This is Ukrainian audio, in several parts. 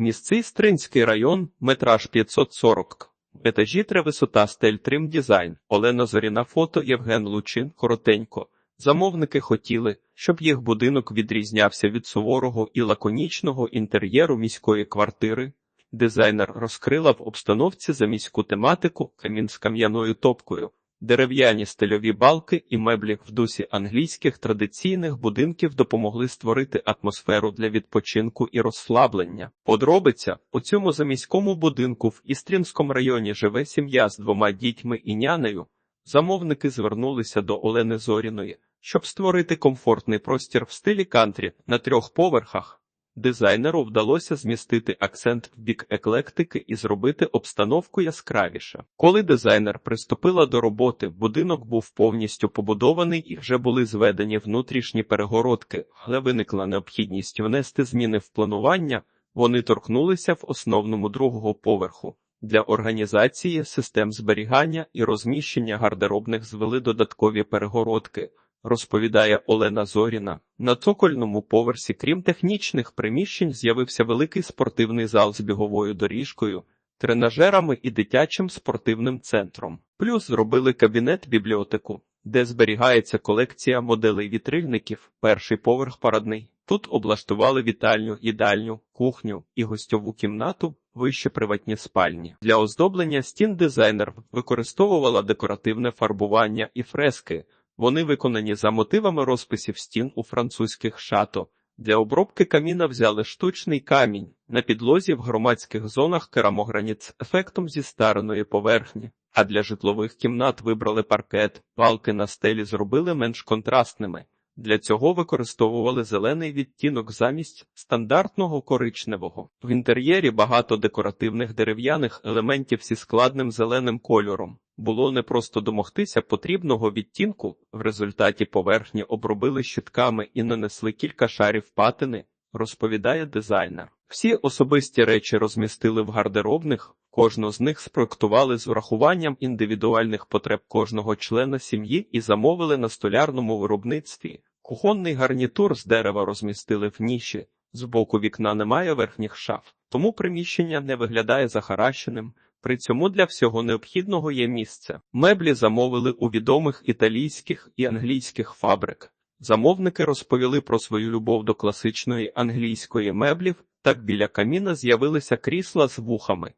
Місцей Стринський район, метраж 540. Етажі три висота стель трим дизайн. Олена Зоріна фото Євген Лучин коротенько. Замовники хотіли, щоб їх будинок відрізнявся від суворого і лаконічного інтер'єру міської квартири. Дизайнер розкрила в обстановці за міську тематику камін з кам'яною топкою, дерев'яні стильові балки і меблі в дусі англійських традиційних будинків допомогли створити атмосферу для відпочинку і розслаблення. Подробиця у цьому заміському будинку в Істрінському районі живе сім'я з двома дітьми і нянею. Замовники звернулися до Олени Зоріної, щоб створити комфортний простір в стилі кантрі на трьох поверхах. Дизайнеру вдалося змістити акцент в бік еклектики і зробити обстановку яскравіше. Коли дизайнер приступила до роботи, будинок був повністю побудований і вже були зведені внутрішні перегородки, але виникла необхідність внести зміни в планування. Вони торкнулися в основному другого поверху. Для організації систем зберігання і розміщення гардеробних звели додаткові перегородки розповідає Олена Зоріна. На цокольному поверсі, крім технічних приміщень, з'явився великий спортивний зал з біговою доріжкою, тренажерами і дитячим спортивним центром. Плюс зробили кабінет-бібліотеку, де зберігається колекція моделей вітрильників, перший поверх парадний. Тут облаштували вітальню, їдальню, кухню і гостьову кімнату, вище приватні спальні. Для оздоблення стін дизайнер використовувала декоративне фарбування і фрески. Вони виконані за мотивами розписів стін у французьких шато. Для обробки каміна взяли штучний камінь на підлозі в громадських зонах керамограніт з ефектом зі стареної поверхні, а для житлових кімнат вибрали паркет, палки на стелі зробили менш контрастними. Для цього використовували зелений відтінок замість стандартного коричневого. В інтер'єрі багато декоративних дерев'яних елементів зі складним зеленим кольором. Було не просто домогтися потрібного відтінку, в результаті поверхні обробили щитками і нанесли кілька шарів патини, розповідає дизайнер. Всі особисті речі розмістили в гардеробних, кожну з них спроектували з урахуванням індивідуальних потреб кожного члена сім'ї і замовили на столярному виробництві. Кухонний гарнітур з дерева розмістили в ніші. З боку вікна немає верхніх шаф, тому приміщення не виглядає захаращеним. При цьому для всього необхідного є місце. Меблі замовили у відомих італійських і англійських фабрик. Замовники розповіли про свою любов до класичної англійської меблів, так біля каміна з'явилися крісла з вухами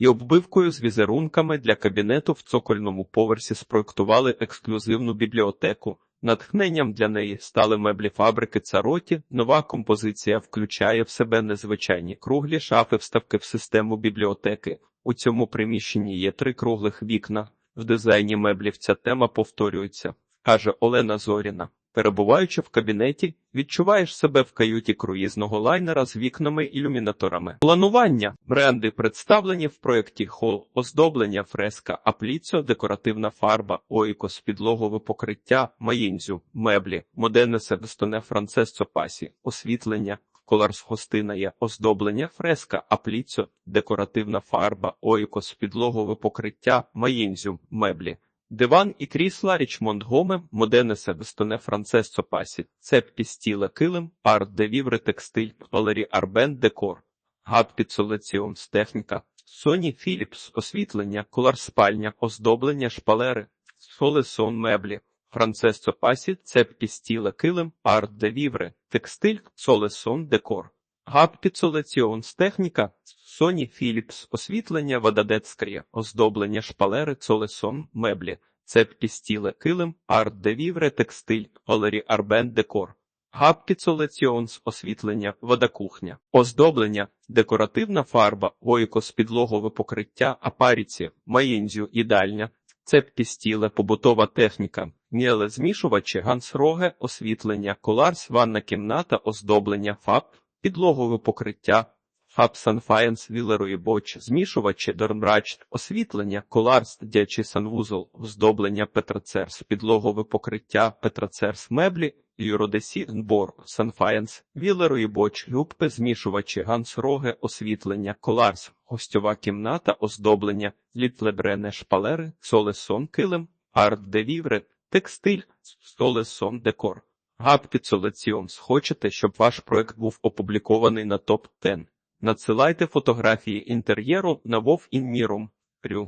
і оббивкою з візерунками для кабінету в цокольному поверсі спроектували ексклюзивну бібліотеку. Натхненням для неї стали меблі фабрики Цароті. Нова композиція включає в себе незвичайні круглі шафи, вставки в систему бібліотеки. У цьому приміщенні є три круглих вікна. В дизайні меблів ця тема повторюється, каже Олена Зоріна. Перебуваючи в кабінеті, відчуваєш себе в каюті круїзного лайнера з вікнами-ілюмінаторами. Планування бренди представлені в проєкті Хол, оздоблення, фреска, апліцо, декоративна фарба, ойкос, підлогове покриття, маїнзю, меблі, модерне себестоне францесцо пасі, освітлення, коларс гостинає, оздоблення, фреска, апліцо, декоративна фарба, ойкос, підлогове покриття, маїнзю, меблі. Диван і крісла Річмонд Гоме, Модене Себестоне Францесцо Пасі, Цеппі Стіле Килим, Арт де Вівре Текстиль, Валері Арбен Декор, Габ Підсолеціонс Техніка, Соні Філіпс, Освітлення, Колар Спальня, Оздоблення, Шпалери, Солесон Меблі, Францесцо Пасі, Цеппі Стіле Килим, Арт де Вівре, Текстиль, Солесон Декор. Габ Підсолеціонс Техніка, Соні Філіпс, освітлення, вододецькає, оздоблення, шпалери, цолесон, меблі, цепкі стіле, килим, арт де вівре, текстиль, олері арбен, декор. Габ Підсолеціонс, освітлення, водокухня, оздоблення, декоративна фарба, ойкос, підлогове покриття, апаріці, маїнзю, їдальня, цепкі стіле, побутова техніка, міле змішувачі, гансроге, освітлення, коларс, ванна кімната, оздоблення, фаб, підлогове покриття, Фаб Санфаєнс, Вілерої Боч, змішувачі, Дорнбрач, освітлення, коларс, дячий санвузол, оздоблення Петрацерс, підлогове покриття, Петрацерс, меблі, Юродесі, Нбор, Санфаєнс, Вілерої Боч, Любки, змішувачі, Гансроге, освітлення, коларс, гостьова кімната, оздоблення, Літлебрене, шпалери, Солесон, килим, Арт де Вівре, текстиль, столесом, декор. Габ Підсолеціонс. Хочете, щоб ваш проект був опублікований на топ 10 Надсилайте фотографії інтер'єру на Вов. Рю.